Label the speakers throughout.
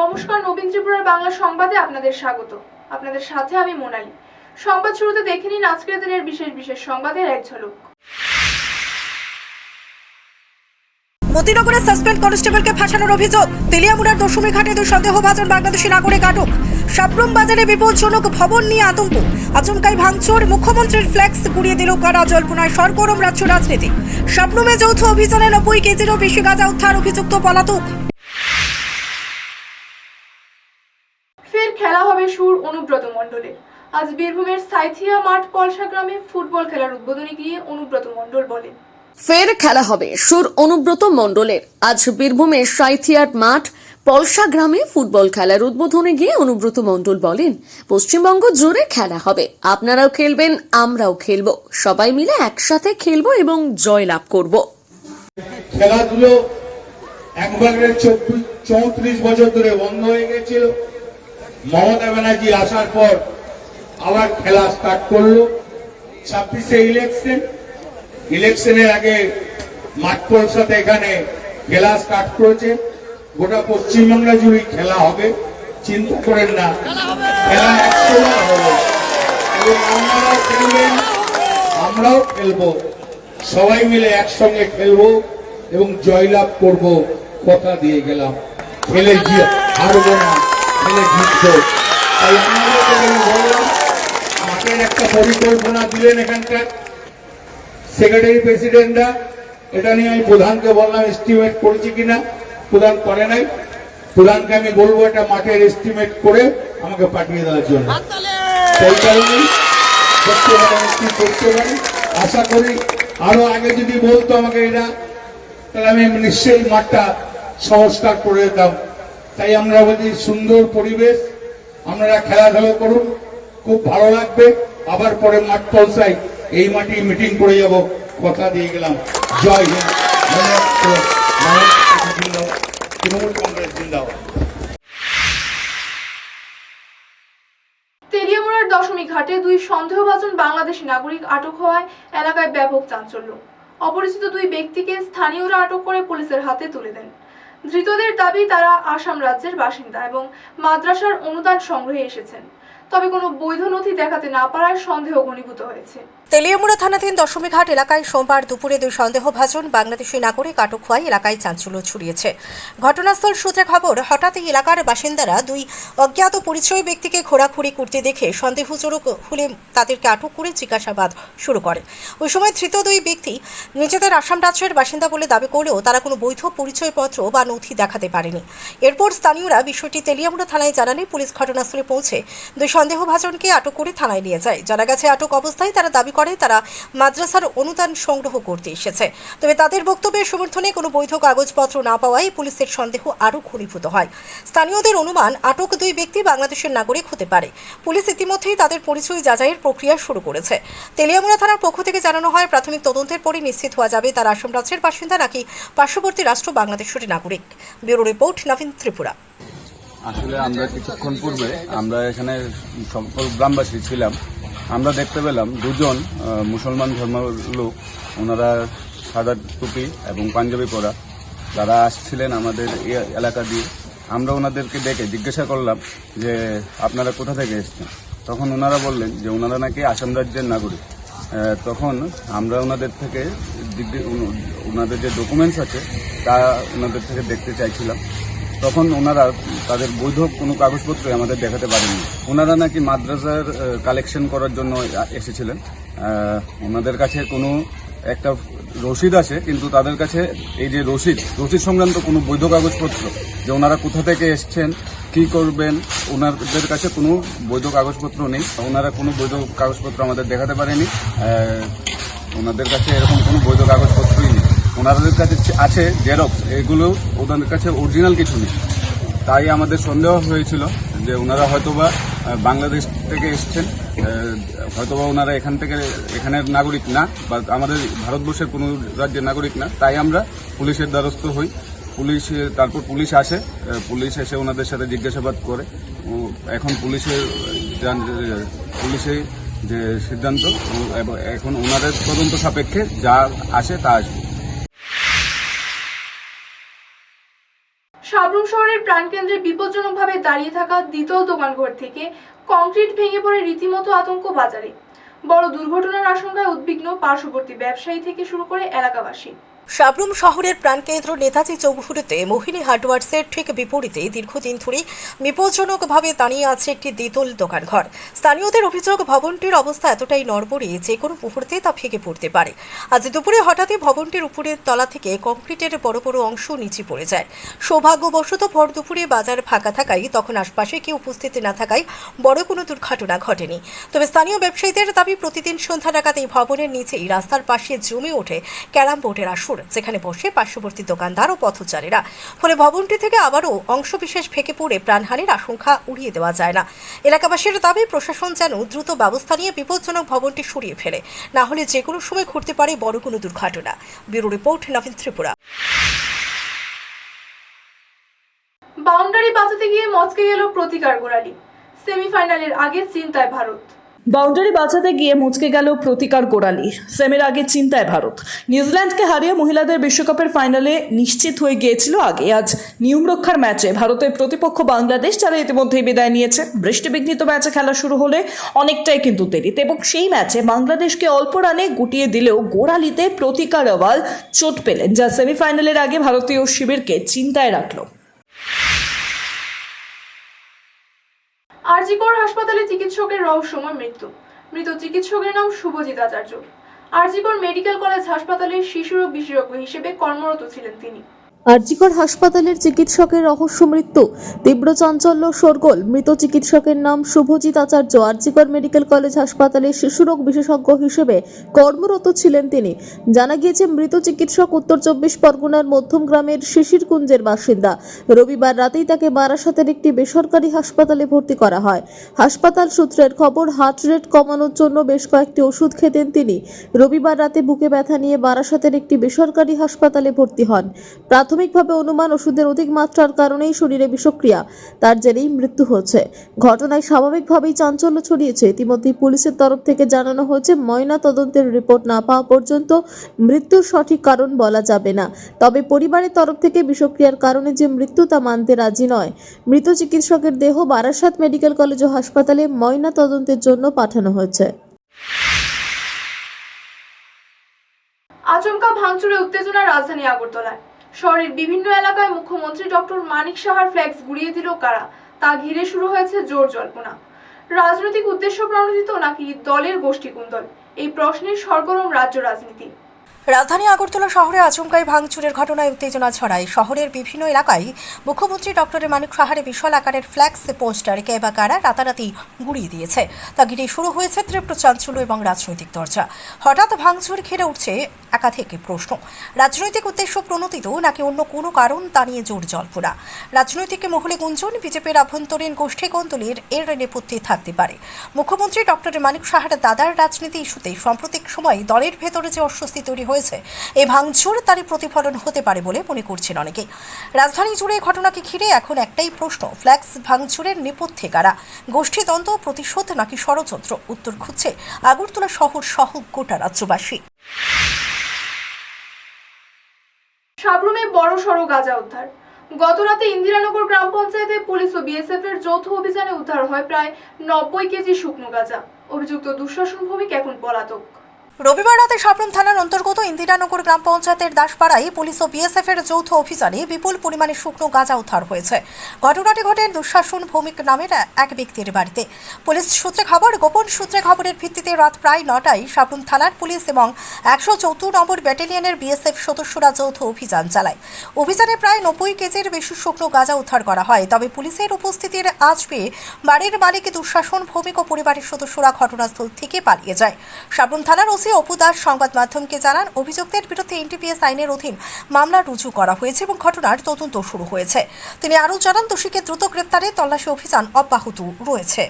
Speaker 1: নমস্কার নবীন ত্রিপুরার বাংলা সংবাদে আপনাদের স্বাগত। আপনাদের সাথে আমি মোনালি। সংবাদ শুরুতে দেখে নিন আজকের দিনের বিশেষ বিশেষ সংবাদের এক ঝলক।
Speaker 2: মতিনগরে সাসপেন্ড কনস্টেবলকে ফাঁসানোর অভিযোগ। তেলিয়ামুড়ার দশমী ঘাটে দুই সন্দেহভাজন বাংলাদেশি নাগরিক আটক। সাপ্রম বাজারে বিপজ্জনক ভবন নিয়ে আতঙ্ক। আচমকাই ভাঙচুর, মুখ্যমন্ত্রীর ফ্ল্যাক্স গুড়িয়ে দিল কারা জল্পনায় সরগরম রাজ্য রাজনীতি। সাপ্রমে যৌথ অভিযানে নব্বই কেজিরও বেশি গাঁজা উদ্ধার অভিযুক্ত পলাতক
Speaker 1: ফের খেলা হবে সুর অনুব্রত মণ্ডলে। আজ বীরভূমের সাইথিয়া মাঠ পলসা গ্রামে ফুটবল খেলার উদ্বোধনে গিয়ে অনুব্রত মণ্ডল বলেন।
Speaker 3: ফের খেলা হবে সুর অনুব্রত মণ্ডলের। আজ বীরভূমের সাইথিয়ার মাঠ পলসা গ্রামে ফুটবল খেলার উদ্বোধনে গিয়ে অনুব্রত মণ্ডল বলেন পশ্চিমবঙ্গ জুড়ে খেলা হবে। আপনারাও খেলবেন আমরাও খেলব। সবাই মিলে একসাথে খেলব এবং জয় লাভ করব।
Speaker 4: খেলাধুলো একবারের চৌত্রিশ বছর ধরে বন্ধ হয়ে গেছিল। মমতা ব্যানার্জি আসার পর আবার খেলা স্টার্ট করল। ছাব্বিশে ইলেকশন ইলেকশনের আগে মাঠ সাথে এখানে খেলা স্টার্ট করেছে। গোটা পশ্চিমবাংলা জুড়ে খেলা হবে। চিন্তা করেন না। খেলা খেলবেন আমরাও খেলব। সবাই মিলে একসঙ্গে খেলব এবং জয়লাভ করব। কথা দিয়ে গেলাম। খেলে গিয়ে হারবো না। জিতবো তাই বললাম মাঠের একটা পরিকল্পনা দিলেন এখানকার সেক্রেটারি প্রেসিডেন্টরা এটা নিয়ে আমি প্রধানকে বললাম এস্টিমেট করেছি কিনা প্রধান করে নাই। প্রধানকে আমি বলব এটা মাঠের এস্টিমেট করে আমাকে পাঠিয়ে দেওয়ার জন্য। সেই পারি করতে পারি আশা করি আরও আগে যদি বলতো আমাকে এটা তাহলে আমি নিশ্চয়ই মাঠটা সংস্কার করে দিতাম। তাই আমরা বলছি সুন্দর পরিবেশ। আপনারা খেলাধুলা করুন, খুব ভালো লাগবে। আবার পরে মাঠ পৌঁছাই, এই মাটি মিটিং করে যাব। কথা দিয়ে গেলাম। জয় হিন্দ। তৃণমূল কংগ্রেস জিন্দাবাদ
Speaker 1: দশমী ঘাটে দুই সন্দেহভাজন বাংলাদেশি নাগরিক আটক হওয়ায় এলাকায় ব্যাপক চাঞ্চল্য। অপরিচিত দুই ব্যক্তিকে স্থানীয়রা আটক করে পুলিশের হাতে তুলে দেন। ধৃতদের দাবি তারা আসাম রাজ্যের বাসিন্দা এবং মাদ্রাসার অনুদান সংগ্রহে এসেছেন। তবে কোনো বৈধ নথি দেখাতে না পারায় সন্দেহ ঘনীভূত হয়েছে।
Speaker 2: তেলিয়ামুড়া থানাধীন দশমীঘাট এলাকায় সোমবার দুপুরে দুই সন্দেহভাজন বাংলাদেশি নাগরিক আটক হওয়ায় এলাকায় চাঞ্চল্য ছড়িয়েছে। ঘটনাস্থল সূত্রে খবর, হঠাৎই এলাকার বাসিন্দারা দুই অজ্ঞাত পরিচয় ব্যক্তিকে ঘোরাঘুরি করতে দেখে সন্দেহজনক হলে তাদেরকে আটক করে জিজ্ঞাসাবাদ শুরু করে। ওই সময় ধৃত দুই ব্যক্তি নিজেদের আসাম রাজ্যের বাসিন্দা বলে দাবি করলেও তারা কোনো বৈধ পরিচয়পত্র বা নথি দেখাতে পারেনি। এরপর স্থানীয়রা বিষয়টি তেলিয়ামুড়া থানায় জানালে পুলিশ ঘটনাস্থলে পৌঁছে দুই সন্দেহভাজনকে আটক করে থানায় নিয়ে যায়। জানা গেছে, আটক অবস্থায় তারা দাবি করে তারা মাদ্রাসার অনুদান সংগ্রহ করতে এসেছে। তবে তাদের বক্তব্যের সমর্থনে কোনো বৈধ কাগজপত্র না পাওয়ায় পুলিশের সন্দেহ আরও ঘনীভূত হয়। স্থানীয়দের অনুমান, আটক দুই ব্যক্তি বাংলাদেশের নাগরিক হতে পারে। পুলিশ ইতিমধ্যেই তাদের পরিচয় যাচাইয়ের প্রক্রিয়া শুরু করেছে। তেলিয়ামুড়া থানার পক্ষ থেকে জানানো হয়, প্রাথমিক তদন্তের পরই নিশ্চিত হওয়া যাবে তারা আসাম রাজ্যের বাসিন্দা নাকি পার্শ্ববর্তী রাষ্ট্র বাংলাদেশের নাগরিক। Bureau report, Nabin Tripura.
Speaker 5: আসলে আমরা কিছুক্ষণ পূর্বে আমরা এখানে সকল গ্রামবাসী ছিলাম। আমরা দেখতে পেলাম দুজন মুসলমান ধর্মের লোক, ওনারা সাদা টুপি এবং পাঞ্জাবি পরা। তারা আসছিলেন আমাদের এলাকা দিয়ে, আমরা ওনাদেরকে ডেকে জিজ্ঞাসা করলাম যে, আপনারা কোথা থেকে এসেছেন? তখন ওনারা বললেন যে, ওনারা নাকি আসাম রাজ্যের নাগরিক। তখন আমরা ওনাদের থেকে ওনাদের যে ডকুমেন্টস আছে, তা ওনাদের থেকে দেখতে চাইছিলাম। তখন ওনারা তাদের বৈধ কোনো কাগজপত্রই আমাদের দেখাতে পারেননি। ওনারা নাকি মাদ্রাসার কালেকশন করার জন্য এসেছিলেন। ওনাদের কাছে কোনো একটা রসিদ আছে, কিন্তু তাদের কাছে এই যে রসিদ রসিদ সংক্রান্ত কোনো বৈধ কাগজপত্র যে ওনারা কোথা থেকে এসছেন, কি করবেন, ওনাদের কাছে কোনো বৈধ কাগজপত্র নেই। ওনারা কোনো বৈধ কাগজপত্র আমাদের দেখাতে পারেনি। ওনাদের কাছে এরকম কোনো বৈধ কাগজপত্রই নেই ওনাদের কাছে আছে জেরক্স, এগুলো ওনাদের কাছে অরিজিনাল কিছু নেই। তাই আমাদের সন্দেহ হয়েছিল যে ওনারা হয়তোবা বাংলাদেশ থেকে এসছেন হয়তোবা ওনারা এখান থেকে, এখানের নাগরিক না, বা আমাদের ভারতবর্ষের কোনো রাজ্যের নাগরিক না। তাই আমরা পুলিশের দ্বারস্থ হই। পুলিশ তারপর পুলিশ আসে পুলিশ এসে ওনাদের সাথে জিজ্ঞাসাবাদ করে। এখন পুলিশের পুলিশে যে সিদ্ধান্ত এখন ওনাদের তদন্ত সাপেক্ষে যা আসে তা আসবে।
Speaker 1: সাবরুম শহরের প্রাণকেন্দ্রে বিপজ্জনকভাবে দাঁড়িয়ে থাকা দ্বিতল দোকানঘর থেকে কংক্রিট ভেঙে পড়ে রীতিমতো আতঙ্ক বাজারে। বড় দুর্ঘটনার আশঙ্কায় উদ্বিগ্ন পার্শ্ববর্তী ব্যবসায়ী থেকে শুরু করে এলাকাবাসী।
Speaker 2: সাবরুম শহরের প্রাণকেন্দ্র নেতাজি চৌমুহূর্তে মোহিনী হার্ডওয়ার্সের ঠিক বিপরীতে দীর্ঘদিন ধরে বিপজ্জনকভাবে দাঁড়িয়ে আছে একটি দ্বিতল দোকানঘর। স্থানীয়দের অভিযোগ, ভবনটির অবস্থা এতটাই নড়বড়ে যে কোনো মুহূর্তে তা ভেঙে পড়তে পারে। আজ দুপুরে হঠাৎই ভবনটির উপরের তলা থেকে কংক্রিটের বড় বড় অংশ নিচে পড়ে যায়। সৌভাগ্যবশত ভর দুপুরে বাজার ফাঁকা থাকায় তখন আশপাশে কেউ উপস্থিত না থাকায় বড় কোনো দুর্ঘটনা ঘটেনি। তবে স্থানীয় ব্যবসায়ীদের দাবি, প্রতিদিন সন্ধ্যা নাগাদ এই ভবনের নিচেই রাস্তার পাশে জমে ওঠে ক্যারাম বোর্ডের আসর। যেখানে বসে পার্শ্ববর্তী দোকানদার ও পথচারীরা। ফলে ভবনটি থেকে আবারও অংশবিশেষ ফেঁকে পড়ে প্রাণহানির আশঙ্কা উড়িয়ে দেওয়া যায় না। এলাকাবাসীর দাবি, প্রশাসন যেন দ্রুত ব্যবস্থা নিয়ে বিপজ্জনক ভবনটি সরিয়ে ফেলে। না হলে যে কোনো সময় ঘটতে পারে বড় কোনো দুর্ঘটনা। Bureau report, Nabin Tripura.
Speaker 1: Boundary বাঁচাতে গিয়ে মচকে গেল প্রতিকার গোড়ালি। সেমিফাইনালের আগে চিন্তায় ভারত।
Speaker 6: বাউন্ডারি বাঁচাতে গিয়ে মুচকে গেল প্রতিকার গোড়ালি। সেমির আগে চিন্তায় ভারত। নিউজিল্যান্ডকে হারিয়ে মহিলাদের বিশ্বকাপের ফাইনালে নিশ্চিত হয়ে গিয়েছিল আগে। আজ নিয়ম রক্ষার ম্যাচে ভারতের প্রতিপক্ষ বাংলাদেশ যারা ইতিমধ্যেই বিদায় নিয়েছে, বৃষ্টিবিঘ্নিত ম্যাচে খেলা শুরু হলে অনেকটাই কিন্তু দেরিতে এবং সেই ম্যাচে বাংলাদেশকে অল্প রানে গুটিয়ে দিলেও গোড়ালিতে প্রতিকার আওয়াল চোট পেলেন, যা সেমিফাইনালের আগে ভারতীয় শিবিরকে চিন্তায় রাখল।
Speaker 1: আরজিকর হাসপাতালে চিকিৎসকের রহস্যময় মৃত্যু। মৃত চিকিৎসকের নাম শুভজিৎ আচার্য। আরজিকর মেডিকেল কলেজ হাসপাতালে শিশুরোগ বিশেষজ্ঞ হিসেবে কর্মরত ছিলেন তিনি।
Speaker 7: আরজিকর হাসপাতালের চিকিৎসকের রহস্য মৃত্যু। তীব্র চাঞ্চল্য, শোরগোল। মৃত চিকিৎসকের নাম শুভজিৎ আচার্য। আরজিকর মেডিকেল কলেজ হাসপাতালে শিশুরোগ বিশেষজ্ঞ হিসেবে কর্মরত ছিলেন তিনি। জানা গিয়েছে, মৃত চিকিৎসক উত্তর চব্বিশ পরগনার মধ্যম গ্রামের শিশিরকুঞ্জের বাসিন্দা। রবিবার রাতেই তাকে বারাসাতের একটি বেসরকারি হাসপাতালে ভর্তি করা হয়। হাসপাতাল সূত্রের খবর, হার্ট রেট কমানোর জন্য বেশ কয়েকটি ওষুধ খেতেন তিনি। রবিবার রাতে বুকে ব্যথা নিয়ে বারাসাতের একটি বেসরকারি হাসপাতালে ভর্তি হন। প্রাথমিকভাবে অনুমান ওষুধের অধিক মাত্রার কারণেই শরীরে বিষক্রিয়া। তার জেরেই মৃত্যু হচ্ছে ঘটনায় স্বাভাবিকভাবেই চাঞ্চল্য ছড়িয়েছে। ইতিমধ্যেই পুলিশের তরফ থেকে জানানো হয়েছে, ময়না তদন্তের রিপোর্ট না পাওয়া পর্যন্ত মৃত্যুর সঠিক কারণ বলা যাবে না। তবে পরিবারের তরফ থেকে বিষক্রিয়ার কারণে যে মৃত্যু তা মানতে রাজি নয়। মৃত চিকিৎসকের দেহ বারাসাত মেডিকেল কলেজ ও হাসপাতালে ময়না তদন্তের জন্য পাঠানো হয়েছে।
Speaker 1: আচমকা ভাঙচুরে উত্তেজনা রাজধানী আগরতলায়। শহরের বিভিন্ন এলাকায় মুখ্যমন্ত্রী ডক্টর মানিক সাহার ফ্ল্যাক্স গুড়িয়ে দিল কারা? তা ঘিরে শুরু হয়েছে জোর জল্পনা। রাজনৈতিক উদ্দেশ্য প্রণোদিত নাকি দলের গোষ্ঠী কুন্দল এই প্রশ্নের সরগরম রাজ্য রাজনীতি।
Speaker 2: রাজধানী আগরতলা শহরে আচমকাই ভাঙচুরের ঘটনায় উত্তেজনা ছড়ায়। শহরের বিভিন্ন এলাকায় মুখ্যমন্ত্রী ডক্টরের মানিক সাহারে বিশাল আকারের ফ্ল্যাক্স পোস্টার কে বা কারা রাতারাতি গুড়িয়ে দিয়েছে। তা ঘিরে শুরু হয়েছে তীব্র চাঞ্চল্য এবং রাজনৈতিক চর্চা হঠাৎ ভাঙচুর ঘিরে উঠছে একাধিক প্রশ্ন। রাজনৈতিক উদ্দেশ্য প্রণোদিত নাকি অন্য কোনো কারণ তা নিয়ে জোর জল্পনা? রাজনৈতিক মহলে গুঞ্জন, বিজেপির আভ্যন্তরীণ গোষ্ঠী কন্দলের এর নেপথ্যে থাকতে পারে। মুখ্যমন্ত্রী ডক্টরের মানিক সাহার দাদার রাজনীতি ইস্যুতে সাম্প্রতিক সময় দলের ভেতরে যে অস্বস্তি তৈরি হয়েছে এই ভাঙচুর তারই প্রতিফলন হতে পারে বলে মনে করছেন অনেকে রাজধানী জুড়ে ঘটনাকে ঘিরে এখন একটাই প্রশ্ন, ফ্ল্যাক্স ভাঙচুরের নেপথ্যে কারা? গোষ্ঠীদ্বন্দ্ব প্রতিশোধ নাকি ষড়যন্ত্র? উত্তর খুঁজছে আগরতলা শহর সহ গোটা রাজ্যবাসী।
Speaker 1: সাবরুমে বড় সড়ো গাঁজা উদ্ধার। গতরাতে ইন্দিরানগর গ্রাম পঞ্চায়েতে পুলিশ ও বিএসএফ এর যৌথ অভিযানে উদ্ধার হয় প্রায় নব্বই কেজি শুকনো গাঁজা। অভিযুক্ত দুঃশাসন ভূমিক এখন পলাতক।
Speaker 2: রবিবার রাতে সাবরুম থানার অন্তর্গত ইন্দিরানগর গ্রাম পঞ্চায়েতের দাসপাড়ায় পুলিশ ও বিএসএফ এর যৌথ অভিযানে বিপুল পরিমাণে শুকনো গাঁজা উদ্ধার হয়েছে। ঘটনাটি ঘটে দুঃশাসন ভৌমিক নামের এক ব্যক্তির বাড়িতে। পুলিশ সূত্রে খবর, গোপন সূত্রে খবরের ভিত্তিতে রাত প্রায় নটায় সাবরুম থানার পুলিশ এবং একশো চৌদ্দ নম্বর ব্যাটালিয়নের বিএসএফ সদস্যরা যৌথ অভিযান চালায়। অভিযানে প্রায় নব্বই কেজির বেশি শুকনো গাঁজা উদ্ধার করা হয়। তবে পুলিশের উপস্থিতির আজ পেয়ে বাড়ির মালিক দুঃশাসন ভৌমিক ও পরিবারের সদস্যরা ঘটনাস্থল থেকে পালিয়ে যায়। সাবরুম থানার ওসি অপু দাস সংবাদ মাধ্যমকে জানান, অভিযুক্তের বিরুদ্ধে এনটিপিএস আইনের অধীন মামলা রুজু করা হয়েছে এবং ঘটনার তদন্ত শুরু হয়েছে। তিনি আরও জানান, দোষীকে দ্রুত গ্রেপ্তারে তল্লাশি অভিযান অব্যাহত রয়েছে।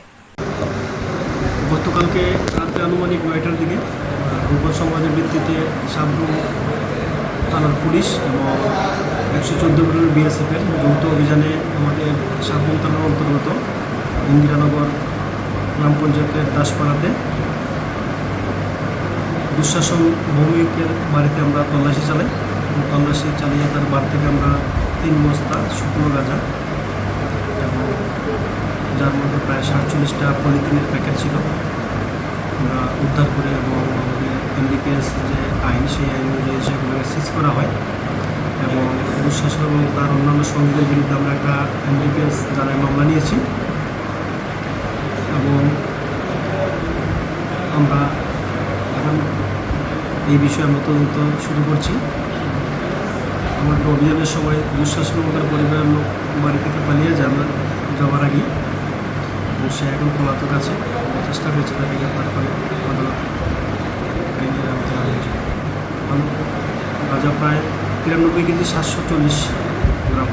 Speaker 8: গতকালকে রাত্রে আনুমানিক নয়টার দিকে দুপুর সংবাদের ভিত্তিতে সাবরুম থানার পুলিশ এবং একশো চোদ্দ মিটার বিএসএফের যৌথ অভিযানে আমাদের সাবরুম থানার অন্তর্গত ইন্দিরানগর গ্রাম পঞ্চায়েতের দাসপাড়াতে দুঃশাসন ভৌমিকের বাড়িতে আমরা তল্লাশি চালাই। এবং তল্লাশি চালিয়ে তার বাড়ি থেকে আমরা তিন বস্তা শুকনো গাঁজা এবং যার মধ্যে প্রায় সাতচল্লিশটা পলিথিনের প্যাকেট ছিল। আমরা উদ্ধার করে এবং আমাদের যে আইন, সেই আইন অনুযায়ী সেগুলোকে সিজ করা হয়। এবং দুঃশাসন এবং তার অন্যান্য সঙ্গীদের বিরুদ্ধে আমরা একটা এনডিপিএস দ্বারায় মামলা নিয়েছি। এবং আমরা এই বিষয়ে আমরা তদন্ত শুরু করছি। আমাদের অভিযানের সময় দুঃশাসন তার পরিবারের লোক বাড়ি থেকে পালিয়ে যায়। আমরা যাওয়ার আগে সে এখন পলাতক আছে। চেষ্টা করছি তাকে গ্রেপ্তার করে আদালত। আইনের যায়। প্রায় তিরানব্বই কেজি সাতশো চল্লিশ গ্রাম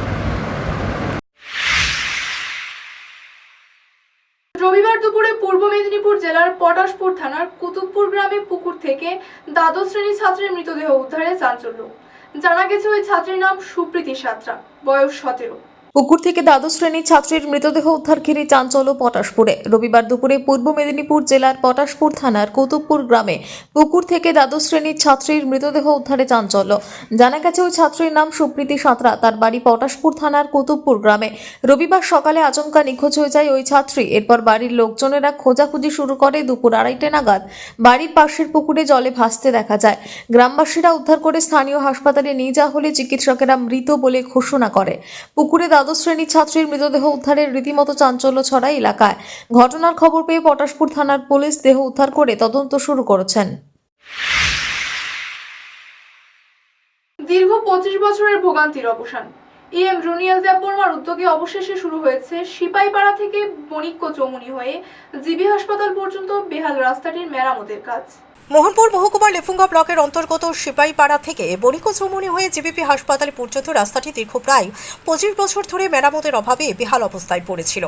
Speaker 1: রবিবার দুপুরে পূর্ব মেদিনীপুর জেলার পটাশপুর থানার কুতুবপুর গ্রামে পুকুর থেকে দ্বাদশ শ্রেণির ছাত্রের মৃতদেহ উদ্ধারে চাঞ্চল্য। জানা গেছে ওই ছাত্রীর নাম সুপ্রীতি সাত্রা, বয়স সতেরো।
Speaker 7: পুকুর থেকে দ্বাদশ শ্রেণির ছাত্রীর মৃতদেহ উদ্ধার ঘিরে চাঞ্চল্য পটাশপুরে। রবিবার দুপুরে পূর্ব মেদিনীপুর জেলার পটাশপুর থানার কুতুবপুর গ্রামে পুকুর থেকে দ্বাদশ শ্রেণির ছাত্রীর মৃতদেহ উদ্ধারে চাঞ্চল্য। জানা গেছে, ওই ছাত্রীর নাম সুপ্রীতি সাঁতরা। তার বাড়ি পটাশপুর থানার কুতুবপুর গ্রামে। রবিবার সকালে আচমকা নিখোঁজ হয়ে যায় ওই ছাত্রী। এরপর বাড়ির লোকজনেরা খোঁজাখুঁজি শুরু করে দুপুর আড়াইটে নাগাদ। বাড়ির পাশের পুকুরে জলে ভাসতে দেখা যায়। গ্রামবাসীরা উদ্ধার করে স্থানীয় হাসপাতালে নিয়ে যাওয়া হলে চিকিৎসকেরা মৃত বলে ঘোষণা করে। পুকুরে দ্বাদশ শ্রেণির ছাত্রীর মৃতদেহ উদ্ধারের রীতিমতো চাঞ্চল্য ছড়ায় এলাকায়। ঘটনার খবর পেয়ে পটাশপুর থানার পুলিশ দেহ উদ্ধার করে তদন্ত শুরু করেছেন।
Speaker 1: দীর্ঘ পঁচিশ বছরের ভোগান্তির অবসান। এ এম রুনিয়াল দেববর্মার উদ্যোগে অবশেষে শুরু হয়েছে সিপাইপাড়া থেকে বণিক্য চৌমুনি হয়ে জিবি হাসপাতাল পর্যন্ত বেহাল রাস্তাটির মেরামতের কাজ।
Speaker 2: মোহনপুর মহকুমার লেফুঙ্গা ব্লকের অন্তর্গত সিপাহীপাড়া থেকে বণিক চৌমনি হয়ে জিবিপি হাসপাতালে পর্যন্ত রাস্তাটি দীর্ঘ প্রায় পঁচিশ বছর ধরে মেরামতের অভাবে বেহাল অবস্থায় পড়েছিল।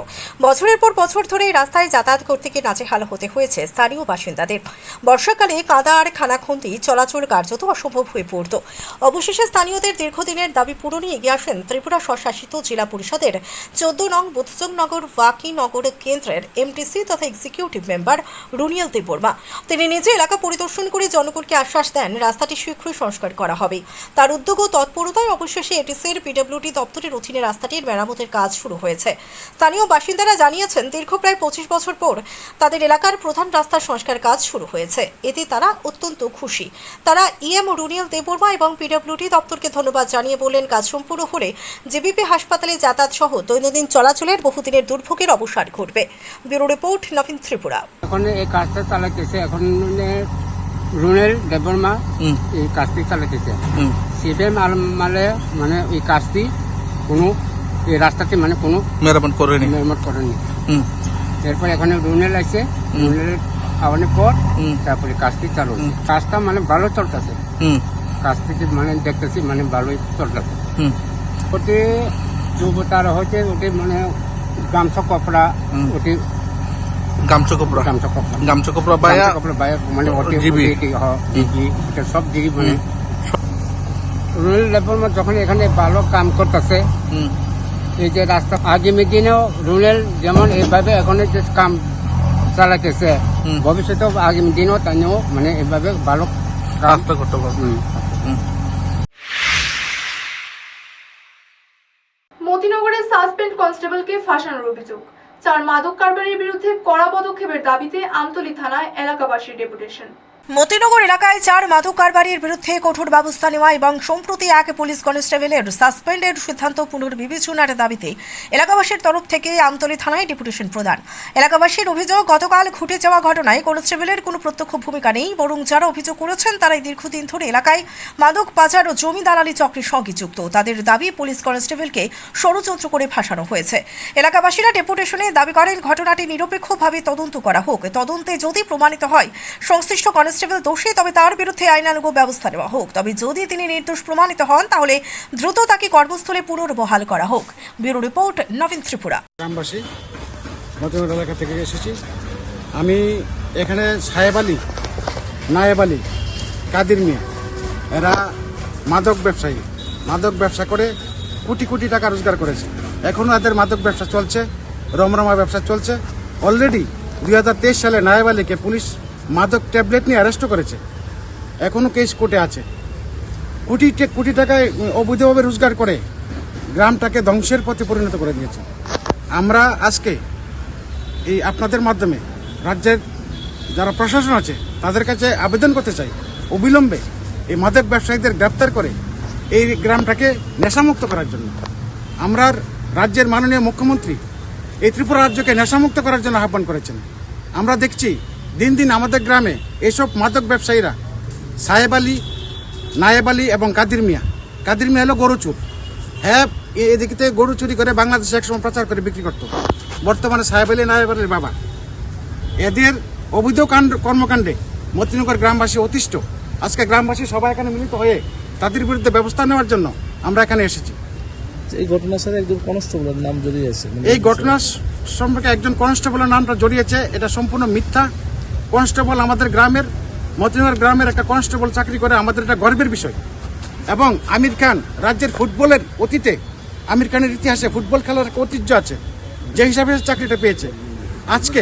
Speaker 2: বছরের পর বছর ধরে রাস্তায় যাতায়াত করতে গিয়ে নাজেহাল হতে হয়েছে স্থানীয় বাসিন্দাদের। বর্ষাকালে কাদা আর খানাখন্দি চলাচল কার্যত অসম্ভব হয়ে পড়ত। অবশেষে স্থানীয়দের দীর্ঘদিনের দাবি পূরণে এগিয়ে আসেন ত্রিপুরা স্বশাসিত জেলা পরিষদের চোদ্দ নং বুধজংনগর ওয়াকিনগর কেন্দ্রের এমটিসি তথা এক্সিকিউটিভ মেম্বার রুনিয়াল দেববর্মা। তিনি নিজে এলাকা পরিদর্শন করে জনগণকে আশ্বাস দেন রাস্তাটি শীঘ্রই সংস্কার করা হবে। তার উদ্যোগ ও তৎপরতায় অবশেষে এটিসির পিডব্লিউডি দপ্তরের অধীনে রাস্তাটির মেরামতের কাজ শুরু হয়েছে। স্থানীয় বাসিন্দারা জানিয়েছেন, দীর্ঘ প্রায় পঁচিশ বছর পর তাদের এলাকার প্রধান রাস্তার সংস্কার কাজ শুরু হয়েছে। এতে তারা অত্যন্ত খুশি। তারা ইএম রুনিয়াল দেববর্মা এবং পিডব্লিউডি দপ্তরকে ধন্যবাদ জানিয়ে বললেন, কাজ সম্পূর্ণ হলে জেবিপি হাসপাতালে যাতায়াত সহ দৈনন্দিন চলাচলের বহুদিনের দুর্ভোগের অবসান ঘটবে। Bureau report, Nabin Tripura.
Speaker 9: এখন এই কাজটা চালাইতেছে এখন রুনেল দেববর্মা এই কাজটি চালাইতেছে সিপিএম মালে মানে এই কাজটি কোনো এই রাস্তাটি মানে কোনো
Speaker 10: মেরামত করেনি।
Speaker 9: মেরামত করেনি।
Speaker 10: হুম।
Speaker 9: এরপর এখানে রুনেল আছে রুনেল খাওয়ানোর পর তারপরে কাজটি চালু। কাজটা মানে ভালো চলতেছে।
Speaker 10: হুম।
Speaker 9: কাজটি মানে দেখতেছি মানে ভালোই চলতেছে। ওটি যুবতার হচ্ছে ওটি মানে গামছা কপড়া ওটি
Speaker 10: গামছা কপড়া
Speaker 9: গামছা কপড়া
Speaker 10: গামছা কপড়া বায়া
Speaker 9: কপড়া বায়া মানে ওটি
Speaker 10: জিবি।
Speaker 9: ওটি হ, জিবি, এটা সব জিবি রুরাল ডেভেলপমেন্ট যখন এখানে ভালো কাম করতেছে এই যে রাস্তা আগামী দিনেও রুরাল যেমন এইভাবে এখন যে কাম চালাতেছে
Speaker 10: হুম।
Speaker 9: ভবিষ্যতেও আগামী দিনেও তাইও মানে এইভাবে ভালো
Speaker 10: রাস্তা করতে পারব।
Speaker 9: হুম।
Speaker 10: হুম।
Speaker 1: সাসপেন্ড কনস্টেবলকে ফাঁসানোর অভিযোগ। চার মাদক কারবারের বিরুদ্ধে কড়া পদক্ষেপের দাবিতে আমতলী থানায় এলাকাবাসীর ডেপুটেশন।
Speaker 2: মতিনগর এলাকায় চার মাদক কারবারির বিরুদ্ধে কঠোর ব্যবস্থা নেওয়া এবং সম্প্রতি এক পুলিশ কনস্টেবলের সাসপেন্ডের সিদ্ধান্ত পুনর্বিবেচনার দাবিতে এলাকাবাসীর তরফ থেকে আমতলী থানায় ডেপুটেশন প্রদান। এলাকাবাসীর অভিযোগ, গতকাল ঘটে যাওয়া ঘটনায় কনস্টেবলের কোনো প্রত্যক্ষ ভূমিকা নেই, বরং যারা অভিযোগ করেছেন তারাই দীর্ঘদিন ধরে এলাকায় মাদক পাচার ও জমি দালালি চক্রের সঙ্গে যুক্ত তাদের দাবি, পুলিশ কনস্টেবলকে ষড়যন্ত্র করে ফাঁসানো হয়েছে। এলাকাবাসীরা ডেপুটেশনে দাবি করেন, ঘটনাটি নিরপেক্ষভাবে তদন্ত করা হোক। তদন্তে যদি প্রমাণিত হয়, সংশ্লিষ্ট কনস্টেবল দোষী, তবে তার বিরুদ্ধে আইনানুগ ব্যবস্থা নেওয়া হোক। তবে যদি তিনি নির্দোষ প্রমাণিত হন, তাহলে দ্রুত তাকে কর্মস্থলে পুনর্বহাল করা হোক। Bureau report, Nabin Tripura.
Speaker 11: গ্রামবাসী এলাকা থেকে এসেছি। আমি এখানে সাহেব আলী, নায়েব আলী, কাদির মিয়া, এরা মাদক ব্যবসায়ী। মাদক ব্যবসা করে কোটি কোটি টাকা রোজগার করেছে। এখনও এদের মাদক ব্যবসা চলছে, রমরমা ব্যবসা চলছে। অলরেডি দুই হাজার তেইশ সালে নায়েব আলীকে পুলিশ মাদক ট্যাবলেট নিয়ে অ্যারেস্টও করেছে। এখনও কেস কোর্টে আছে। কোটি কোটি টাকায় অবৈধভাবে রোজগার করে গ্রামটাকে ধ্বংসের পথে পরিণত করে দিয়েছে। আমরা আজকে এই আপনাদের মাধ্যমে রাজ্যের যারা প্রশাসন আছে, তাদের কাছে আবেদন করতে চাই। অবিলম্বে এই মাদক ব্যবসায়ীদের গ্রেপ্তার করে এই গ্রামটাকে নেশামুক্ত করার জন্য। আমরা রাজ্যের মাননীয় মুখ্যমন্ত্রী এই ত্রিপুরা রাজ্যকে নেশামুক্ত করার জন্য আহ্বান করেছেন। আমরা দেখছি দিন দিন আমাদের গ্রামে এসব মাদক ব্যবসায়ীরা সাহেব আলী নায়েব আলী এবং কাদির মিয়া। কাদির মিয়া হলো গরু চুর। হ্যাঁ এদিকে গরু চুরি করে বাংলাদেশে একসময় প্রচার করে বিক্রি করতো। বর্তমানে সাহেব আলী নায়েব আলীর বাবা। এদের অবৈধ কাণ্ড কর্মকাণ্ডে মতিনগর গ্রামবাসী অতিষ্ঠ। আজকে গ্রামবাসী সবাই এখানে মিলিত হয়ে তাদের বিরুদ্ধে ব্যবস্থা নেওয়ার জন্য আমরা এখানে এসেছি।
Speaker 10: এই ঘটনার সাথে একজন কনস্টেবলের নাম জড়িয়ে আছে। মানে
Speaker 11: এই ঘটনা স- সম্পর্কে একজন কনস্টেবলের নামটা জড়িয়েছে। এটা সম্পূর্ণ মিথ্যা। কনস্টেবল আমাদের গ্রামের, মতিনগর গ্রামের একটা কনস্টেবল চাকরি করে, আমাদের এটা গর্বের বিষয়। এবং আমির খান রাজ্যের ফুটবলের অতীতে, আমির খানের ইতিহাসে ফুটবল খেলার একটা ঐতিহ্য আছে, যে হিসাবে চাকরিটা পেয়েছে। আজকে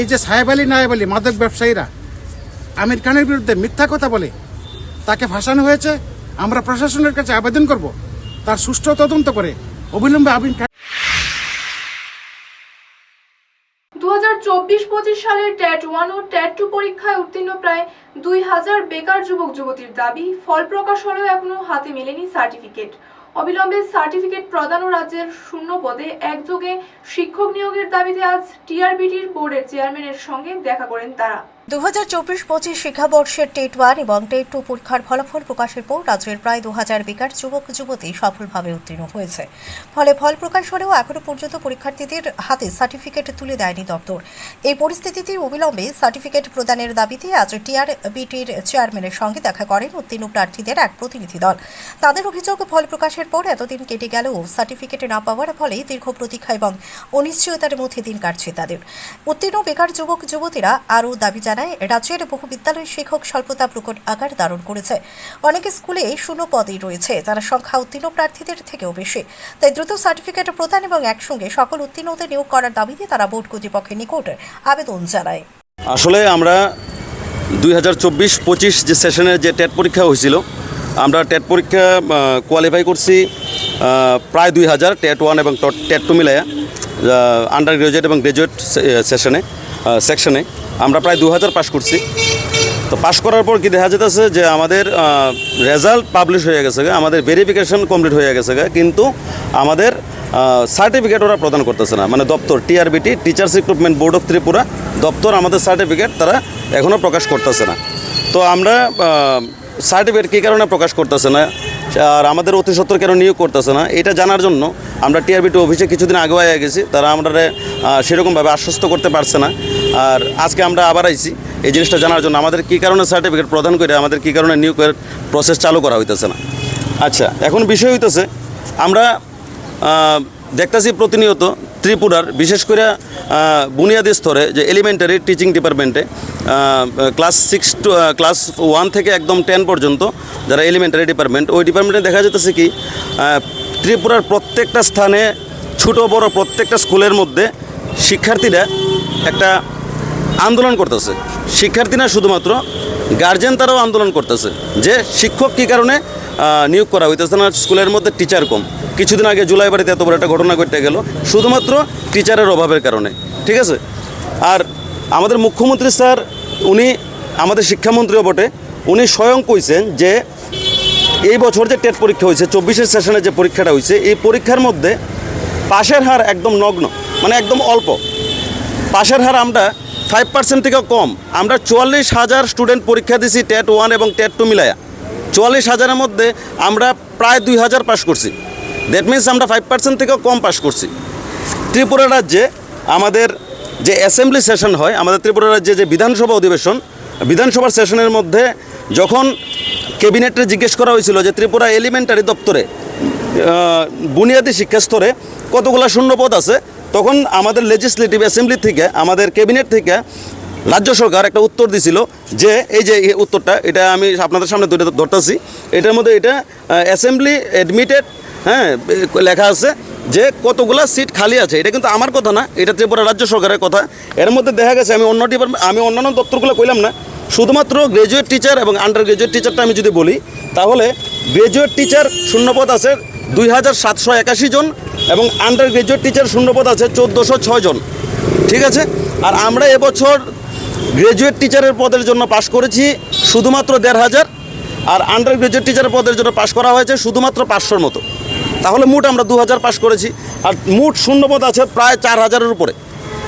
Speaker 11: এই যে সাহেব আলী, নায়েব আলী, মাদক ব্যবসায়ীরা আমির খানের বিরুদ্ধে মিথ্যা কথা বলে, তাকে ফাঁসানো হয়েছে, আমরা প্রশাসনের কাছে আবেদন করব, তার সুষ্ঠু তদন্ত করে অবিলম্বে আমির
Speaker 1: দু হাজার চব্বিশ পঁচিশ সালের ট্যাট ওয়ান ও ট্যাট টু পরীক্ষায় উত্তীর্ণ প্রায় দুই হাজার বেকার যুবক যুবতীর দাবি, ফল প্রকাশ হলেও এখনও হাতে মেলেনি সার্টিফিকেট। অবিলম্বে সার্টিফিকেট প্রদান ও রাজ্যের শূন্য পদে একযোগে শিক্ষক নিয়োগের দাবিতে আজ টিআরবিটির বোর্ডের চেয়ারম্যানের সঙ্গে দেখা করেন তারা।
Speaker 2: দু হাজার চব্বিশ পঁচিশ শিক্ষাবর্ষের টেট ওয়ান এবং টেট টু পরীক্ষার ফলাফল প্রকাশের পর রাজ্যের প্রায় দু হাজার বেকার যুবক যুবতী সফলভাবে উত্তীর্ণ হয়েছে। ফলে ফল প্রকাশ হলেও এখনও পর্যন্ত পরীক্ষার্থীদের হাতে সার্টিফিকেট তুলে দেয়নি দপ্তর। এই পরিস্থিতিতে অবিলম্বে সার্টিফিকেট প্রদানের দাবিতে আজ টিআরবিটির চেয়ারম্যানের সঙ্গে দেখা করেন উত্তীর্ণ প্রার্থীদের এক প্রতিনিধি দল। তাদের অভিযোগ, ফল প্রকাশের পর এতদিন কেটে গেলেও সার্টিফিকেট না পাওয়ার ফলে দীর্ঘ প্রতীক্ষা এবং অনিশ্চয়তার মধ্যে দিন কাটছে তাদের। উত্তীর্ণ বেকার যুবক যুবতীরা আরও দাবি জানায় রাজ্যের বহু বিদ্যালয় শিক্ষক স্বল্পতা প্রকট আকার ধারণ করেছে। অনেক স্কুলে শূন্য পদেই রয়েছে, যার সংখ্যা উত্তীর্ণ প্রার্থীদের থেকেও বেশি। তাই দ্রুত সার্টিফিকেট প্রদান এবং একসঙ্গে সকল উত্তীর্ণদের নিয়োগ করার দাবিতে তারা বোর্ড কর্তৃপক্ষের নিকট আবেদন জানায়।
Speaker 12: আসলে আমরা দুই হাজার চব্বিশ পঁচিশ যে সেশনের যে টেট পরীক্ষা হয়েছিল, আমরা টেট পরীক্ষা কোয়ালিফাই করছি প্রায় দুই হাজার টেট ওয়ান এবং টেট টু মিলাইয়া। আন্ডার গ্রাজুয়েট এবং গ্রাজুয়েট সেশনে সেকশনে আমরা প্রায় দু হাজার পাস করছি। তো পাস করার পর কি দেখা যেতেছে যে আমাদের রেজাল্ট পাবলিশ হয়ে গেছে আমাদের ভেরিফিকেশন কমপ্লিট হয়ে গেছে কিন্তু আমাদের সার্টিফিকেট ওরা প্রদান করতেছে না। মানে দপ্তর TRBT teachers recruitment board of Tripura, দপ্তর আমাদের সার্টিফিকেট তারা এখনও প্রকাশ করতেছে না। তো আমরা সার্টিফিকেট কী কারণে প্রকাশ করতেছে না? আর আমাদের অতি কেন নিয়োগ করতেছে না? এটা জানার জন্য আমরা টিআরবি টু অফিসে কিছুদিন আগে আগে গেছি। তারা আমরা সেরকমভাবে আশ্বস্ত করতে পারছে না। আর আজকে আমরা আবার আইছি। এই জিনিসটা জানার জন্য আমাদের কী কারণে সার্টিফিকেট প্রদান করে, আমাদের কী কারণে নিয়োগের প্রসেস চালু করা হইতেছে না? আচ্ছা এখন বিষয় হইতেছে, আমরা দেখতেছি প্রতিনিয়ত ত্রিপুরার, বিশেষ করে বুনিয়াদী স্তরে যে এলিমেন্টারি টিচিং ডিপার্টমেন্টে class six to class one থেকে একদম টেন পর্যন্ত যারা এলিমেন্টারি ডিপার্টমেন্ট ওই ডিপার্টমেন্টে দেখা যেতেছে কি ত্রিপুরার প্রত্যেকটা স্থানে ছোট, বড় প্রত্যেকটা স্কুলের মধ্যে শিক্ষার্থীরা একটা আন্দোলন করতেছে। শিক্ষার্থী না শুধুমাত্র গার্জেন তারাও আন্দোলন করতেছে যে শিক্ষক কী কারণে নিয়োগ করা হইতেছে না, স্কুলের মধ্যে টিচার কম। কিছুদিন আগে জুলাই বাড়িতে এত বড় একটা ঘটনা ঘটে গেল, শুধুমাত্র টিচারের অভাবের কারণে, ঠিক আছে? আর আমাদের মুখ্যমন্ত্রী স্যার, উনি আমাদের শিক্ষামন্ত্রীও বটে, উনি স্বয়ং কইছেন যে এই বছর যে টেট পরীক্ষা হয়েছে, চব্বিশের সেশনে যে পরীক্ষাটা হয়েছে, এই পরীক্ষার মধ্যে পাশের হার একদম নগ্ন মানে একদম অল্প। পাশের হার আমরা ফাইভ পার্সেন্ট থেকেও কম, আমরা চুয়াল্লিশ হাজার স্টুডেন্ট পরীক্ষা দিছি টেট ওয়ান এবং টেট টু মিলায়া। চুয়াল্লিশ হাজারের মধ্যে আমরা প্রায় দুই হাজার পাস করছি। দ্যাট মিন্স আমরা ফাইভ পার্সেন্ট থেকেও কম পাস করছি। ত্রিপুরা রাজ্যে আমাদের যে অ্যাসেম্বলি সেশন হয়, আমাদের ত্রিপুরা রাজ্যে যে বিধানসভা অধিবেশন, বিধানসভার সেশনের মধ্যে যখন ক্যাবিনেটে জিজ্ঞেস করা হয়েছিল যে ত্রিপুরা এলিমেন্টারি দপ্তরে বুনিয়াদী শিক্ষা স্তরে কতগুলো শূন্যপদ আছে, তখন আমাদের লেজিসলেটিভ অ্যাসেম্বলি থেকে, আমাদের ক্যাবিনেট থেকে রাজ্য সরকার একটা উত্তর দিছিল যে, এই যে উত্তরটা, এটা আমি আপনাদের সামনে ধরে ধরতেছি। এটার মধ্যে এটা অ্যাসেম্বলি অ্যাডমিটেড হ্যাঁ লেখা আছে যে কতগুলা সিট খালি আছে। এটা কিন্তু আমার কথা না, এটা ত্রিপুরা রাজ্য সরকারের কথা। এর মধ্যে দেখা গেছে, আমি অন্য ডিপার্টমেন্ট আমি অন্যান্য দপ্তরগুলো কইলাম না। শুধুমাত্র গ্রাজুয়েট টিচার এবং আন্ডার গ্রাজুয়েট টিচারটা আমি যদি বলি, তাহলে গ্রাজুয়েট টিচার শূন্যপদ আছে দুই হাজার সাতশো একাশি জন এবং আন্ডার গ্রাজুয়েট টিচার শূন্যপদ আছে চোদ্দোশো ছয় জন। ঠিক আছে? আর আমরা এবছর গ্রাজুয়েট টিচারের পদের জন্য পাশ করেছি শুধুমাত্র দেড় হাজার, আর আন্ডার গ্রাজুয়েট টিচারের পদের জন্য পাশ করা হয়েছে শুধুমাত্র পাঁচশোর মতো। তাহলে মোট আমরা দু হাজার পাশ করেছি। আর মোট শূন্যপদ আছে প্রায় চার হাজারের উপরে।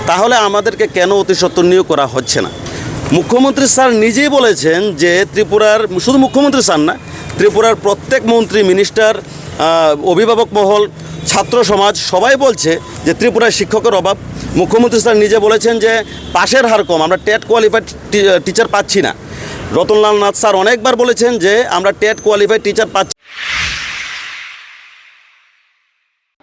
Speaker 12: তাহলে আমাদেরকে কেন অতি সত্বর নিয়োগ করা হচ্ছে না? মুখ্যমন্ত্রী স্যার নিজেই বলেছেন যে ত্রিপুরার, শুধু মুখ্যমন্ত্রী স্যার না, ত্রিপুরার প্রত্যেক মন্ত্রী, মিনিস্টার অভিভাবক মহল, ছাত্র সমাজ, সবাই বলছে যে ত্রিপুরায় শিক্ষকের অভাব। মুখ্যমন্ত্রী স্যার নিজে বলেছেন যে পাশের হার কম, আমরা টেট কোয়ালিফাইড টিচার পাচ্ছি না। রতনলাল নাথ স্যার অনেকবার বলেছেন যে আমরা টেট কোয়ালিফাইড টিচার পাচ্ছি